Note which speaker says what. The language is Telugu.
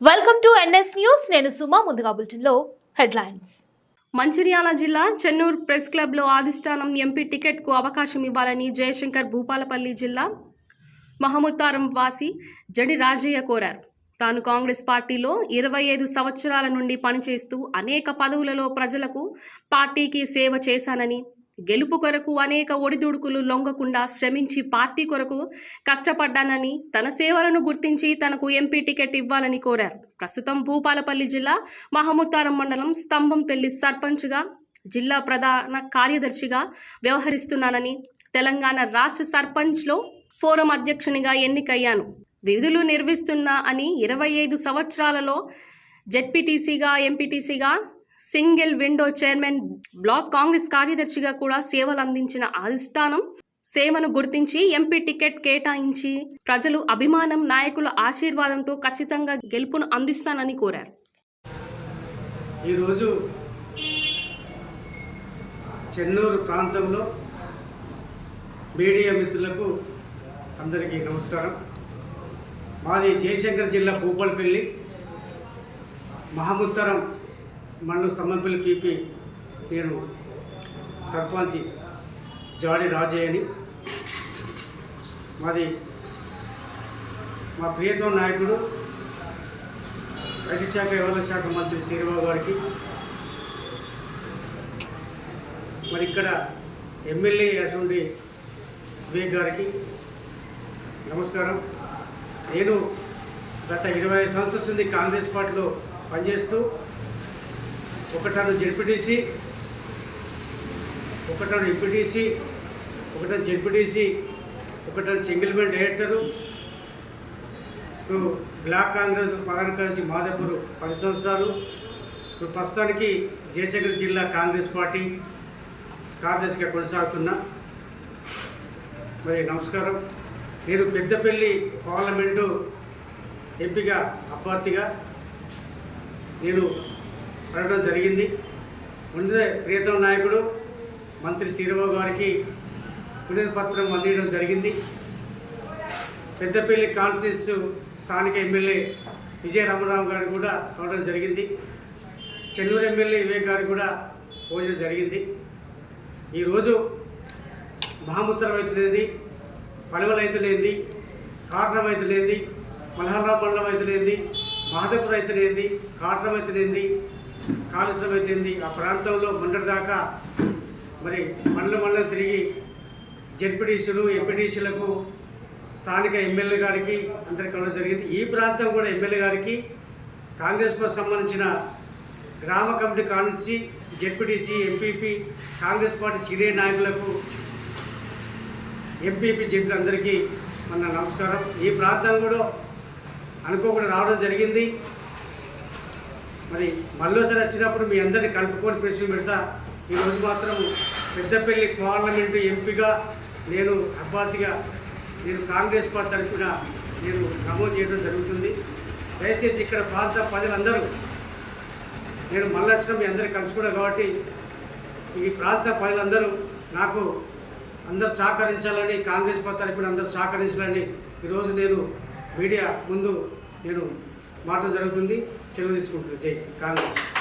Speaker 1: వెల్కమ్ టు ఎన్ఎస్ న్యూస్ నేను సుమా ముందుగా బులెటిన్లో హెడ్లైన్స్.
Speaker 2: మంచిర్యాల జిల్లా చెన్నూరు ప్రెస్ క్లబ్లో ఆదిష్టానం ఎంపీ టికెట్కు అవకాశం ఇవ్వాలని జయశంకర్ భూపాలపల్లి జిల్లా మహముత్తారం వాసి జడి రాజయ్య కోరారు. తాను కాంగ్రెస్ పార్టీలో ఇరవై ఐదు సంవత్సరాల నుండి పనిచేస్తూ అనేక పదవులలో ప్రజలకు పార్టీకి సేవ చేశానని గెలుపు కొరకు అనేక ఒడిదుడుకులు లొంగకుండా శ్రమించి పార్టీ కొరకు కష్టపడ్డానని తన సేవలను గుర్తించి తనకు ఎంపీ టికెట్ ఇవ్వాలని కోరారు. ప్రస్తుతం భూపాలపల్లి జిల్లా మహముత్తారం మండలం స్తంభంపల్లి సర్పంచ్గా జిల్లా ప్రధాన కార్యదర్శిగా వ్యవహరిస్తున్నానని తెలంగాణ రాష్ట్ర సర్పంచ్లో ఫోరం అధ్యక్షునిగా ఎన్నికయ్యాను. విధులు నిర్వహిస్తున్నా అని ఇరవై ఐదు సంవత్సరాలలో జెడ్పీటీసీగా ఎంపీటీసీగా single window chairman block Congress కార్యదర్శిగా కూడా సేవలు అందించిన అధిష్టానం సేవను గుర్తించి ఎంపీ టికెట్ కేటాయించి ప్రజలు అభిమానం నాయకుల ఆశీర్వాదంతో ఖచ్చితంగా గెలుపును అందిస్తానని కోరారు.
Speaker 3: ఈరోజు చెన్నూరు ప్రాంతంలో మీడియా మిత్రులకు అందరికీ నమస్కారం. మాది జయశంకర్ జిల్లా భూపాలపల్లి మహముత్తరం మండలం స్తంభంపల్లి పీపీ నేను సర్పంచ్ జాడి రాజయ్యని. మాది మా ప్రియతమ నాయకుడు రైతు శాఖ వ్యవహార శాఖ మంత్రి శ్రీరావు గారికి మరి ఇక్కడ ఎమ్మెల్యే అటువంటి వివేక్ గారికి నమస్కారం. నేను గత ఇరవై ఐదు సంవత్సరాల నుండి కాంగ్రెస్ పార్టీలో పనిచేస్తూ ఒకటాను జెడ్పీటీసీ ఒకటాను ఎంపీటీసీ ఒకటాను జెడ్పీటీసీ ఒకటాను సింగిల్మెంట్ డైరెక్టరు బ్లాక్ కాంగ్రెస్ ప్రధాన కార్యదర్శి మాదేపూర్ పది సంవత్సరాలు. ఇప్పుడు ప్రస్తుతానికి జయశంకర్ జిల్లా కాంగ్రెస్ పార్టీ కార్యదర్శిగా కొనసాగుతున్నా. మరి నమస్కారం. నేను పెద్దపల్లి పార్లమెంటు ఎంపీగా అభ్యర్థిగా. నేను అడగడం జరిగింది. ముందే ప్రియతమ నాయకుడు మంత్రి శ్రీరావు గారికి వినతి పత్రం అందించడం జరిగింది. పెద్దపల్లి కాన్స్టిట్యూన్స్ స్థానిక ఎమ్మెల్యే విజయ రామరావు గారికి కూడా అవడం జరిగింది. చెన్నూరు ఎమ్మెల్యే వివేక్ గారికి కూడా పోయడం జరిగింది. ఈరోజు మహాముత్తరం అయితేనేది పనువలు అయితేనేది కాట్రం అయితేనేది మల్హారా మండలం అయితేనేది మహదేపురం అయితేనేది కాట్రం అయితేనేది కాళేశ్వరం ఆ ప్రాంతంలో మొన్నటి దాకా మరి మండల మండలం తిరిగి జడ్పీటీసీలు ఎంపీటీసీలకు స్థానిక ఎమ్మెల్యే గారికి అందరికీ జరిగింది. ఈ ప్రాంతం కూడా ఎమ్మెల్యే గారికి కాంగ్రెస్ పార్టీ సంబంధించిన గ్రామ కమిటీ కానించి ZPTC MPP Congress party senior నాయకులకు ఎంపీపీ జడ్పీ అందరికీ మన నమస్కారం. ఈ ప్రాంతం కూడా అనుకోకుండా రావడం జరిగింది. మరి మళ్ళీసారి వచ్చినప్పుడు మీ అందరిని కలుపుకొని ప్రశ్న పెడతా. ఈరోజు మాత్రం పెద్దపల్లి పార్లమెంటు ఎంపీగా నేను అభ్యర్థిగా నేను కాంగ్రెస్ పార్టీ తరఫున నేను నమోదు చేయడం జరుగుతుంది. దయచేసి ఇక్కడ ప్రాంత ప్రజలందరూ నేను మళ్ళీ వచ్చిన మీ అందరికీ కలుసుకున్నా కాబట్టి ఈ ప్రాంత ప్రజలందరూ నాకు అందరూ సహకరించాలని కాంగ్రెస్ పార్టీ తరఫున అందరూ సహకరించాలని ఈరోజు నేను మీడియా ముందు నేను మాట జరుగుతుంది. చెరువు తీసుకుంటుంది. జై కాంగ్రెస్.